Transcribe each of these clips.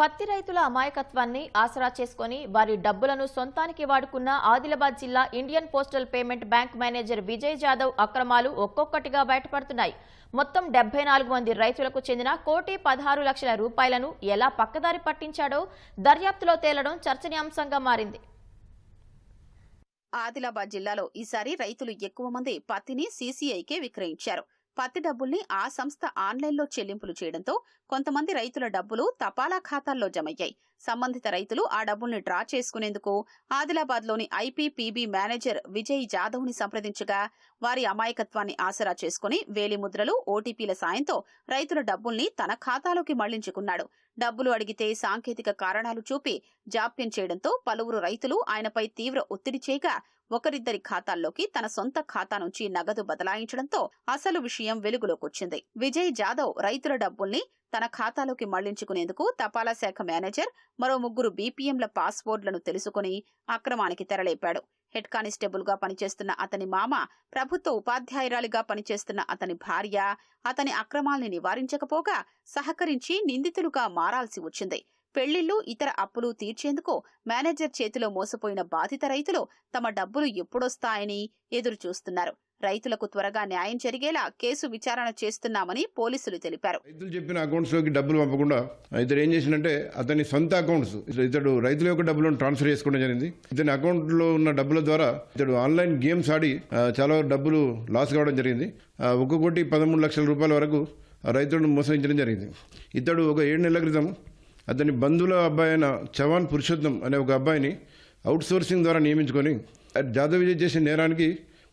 పత్తి రైతుల అమాయకత్వాన్ని ఆసరా చేసుకొని వారి డబ్బులను సొంతానికి వాడుకున్న ఆదిలాబాద్ జిల్లా Indian postal payment bank manager Vijay Jadhav అక్రమాలు ఒక్కొక్కటిగా బయటపడుతున్నాయి. మొత్తం డెబ్బై నాలుగు మంది రైతులకు చెందిన కోటి పదహారు లక్షల రూపాయలను ఎలా పక్కదారి పట్టించాడో దర్యాప్తులో తేలడం చర్చనీయాంశంగా మారింది. ఆదిలాబాద్ జిల్లాలో ఈసారి రైతులు ఎక్కువ మంది పత్తిని సీసీఐకే విక్రయించారు. పత్తి డబ్బుల్ని ఆ సంస్థ ఆన్లైన్లో చెల్లింపులు చేయడంతో కొంతమంది రైతుల డబ్బులు తపాలా ఖాతాల్లో జమయ్యాయి. సంబంధిత రైతులు ఆ డబ్బుల్ని డ్రా చేసుకునేందుకు ఆదిలాబాద్లోని ఐపీపీబీ మేనేజర్ విజయ్ జాదవ్ని సంప్రదించగా వారి అమాయకత్వాన్ని ఆసరా చేసుకుని వేలిముద్రలు ఓటీపీల సాయంతో రైతుల డబ్బుల్ని తన ఖాతాలోకి మళ్ళించుకున్నాడు. డబ్బులు అడిగితే సాంకేతిక కారణాలు చూపి జాప్యం చేయడంతో పలువురు రైతులు ఆయనపై తీవ్ర ఒత్తిడి చేయగా ఒకరిద్దరి ఖాతాల్లోకి తన సొంత ఖాతా నుంచి నగదు బదలాయించడంతో అసలు విషయం వెలుగులోకొచ్చింది విజయ్ జాదవ్ రైతుల డబ్బుల్ని తన ఖాతాలోకి మళ్ళించుకునేందుకు తపాలా శాఖ మేనేజర్ మరో ముగ్గురు బీపీఎంల పాస్వర్డ్లను తెలుసుకుని అక్రమానికి తెరలేపాడు. హెడ్ కానిస్టేబుల్గా పనిచేస్తున్న అతని మామ ప్రభుత్వ ఉపాధ్యాయురాలిగా పనిచేస్తున్న అతని భార్య అతని అక్రమాల్ని నివారించకపోగా సహకరించి నిందితులుగా మారాల్సి వచ్చింది. పెళ్ళిళ్ళు ఇతర అప్పులు తీర్చేందుకు మేనేజర్ చేతిలో మోసపోయిన బాధిత రైతులు తమ డబ్బులు ఎప్పుడొస్తాయని ఎదురు చూస్తున్నారు రైతులకు త్వరగా న్యాయం జరిగేలా కేసు విచారణ చేస్తున్నామని పోలీసులు తెలిపారు. రైతులు చెప్పిన అకౌంట్స్లోకి డబ్బులు పంపకుండా ఇతడు ఏం చేసిందంటే అతని సొంత అకౌంట్స్ ఇతడు రైతుల యొక్క డబ్బులను ట్రాన్స్ఫర్ చేసుకోవడం జరిగింది. ఇతని అకౌంట్లో ఉన్న డబ్బుల ద్వారా ఇతడు ఆన్లైన్ గేమ్స్ ఆడి చాలా డబ్బులు లాస్ కావడం జరిగింది. ఒక కోటి పదమూడు లక్షల రూపాయల వరకు రైతులను మోసగించడం జరిగింది. ఇతడు ఒక ఏడు నెలల క్రితం అతని బంధువుల అబ్బాయి అయిన చవాన్ పురుషోత్తం అనే ఒక అబ్బాయిని అవుట్ సోర్సింగ్ ద్వారా నియమించుకొని జాదవ్ విజయ్ చేసిన నేరానికి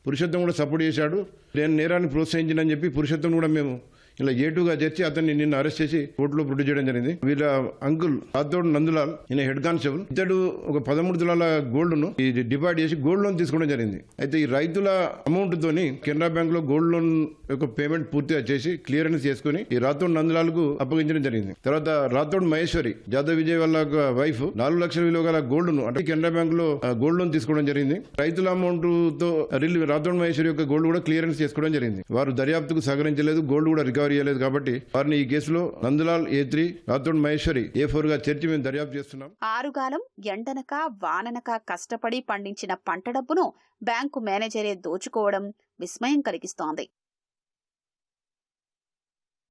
పురుషోత్తం కూడా సపోర్ట్ చేశాడు. నేను నేరాన్ని ప్రోత్సహించినని చెప్పి పురుషోత్తం కూడా మేము ఇలా ఏటుగా చేర్చి అతన్ని నిన్న అరెస్ట్ చేసి కోర్టులో ప్రొడ్యూస్ చేయడం జరిగింది. వీళ్ళ అంకుల్ రాథోడ్ నందులాల్ ఈయన హెడ్ కానిస్టేబుల్. ఇతడు ఒక పదమూడు తులాల గోల్డ్ను డిపాజిట్ చేసి గోల్డ్ లోన్ తీసుకోవడం జరిగింది. అయితే ఈ రైతుల అమౌంట్ తోని కెనరా బ్యాంక్లో గోల్డ్ లోన్ యొక్క పేమెంట్ పూర్తిగా చేసి క్లియరెన్స్ చేసుకుని ఈ రాథోడ్ నందులాల్కు అప్పగించడం జరిగింది. తర్వాత రాథోడ్ మహేశ్వరి జాదవ్ విజయ్ వాళ్ళ వైఫ్ నాలుగు లక్షల విలువ గల గోల్డ్ను అంటే కెనరా బ్యాంక్లో గోల్డ్ లోన్ తీసుకోవడం జరిగింది. రైతుల అమౌంట్తో రిలీవ్ రాథోడ్ మహేశ్వరి యొక్క గోల్డ్ కూడా క్లియరెన్స్ చేసుకోవడం జరిగింది. వారు దర్యాప్తుకు సహకరించలేదు గోల్డ్ కూడా రికవరీ చేయలేదు కాబట్టి వారిని ఈ కేసులో Nandlal A three Rathod Maheshwari A ఫోర్గా చేర్చి మేము దర్యాప్తు చేస్తున్నాం. ఆరుగాలం ఎండనక వాననక కష్టపడి పండించిన పంట డబ్బును బ్యాంకు మేనేజరే దోచుకోవడం విస్మయం కలిగిస్తోంది.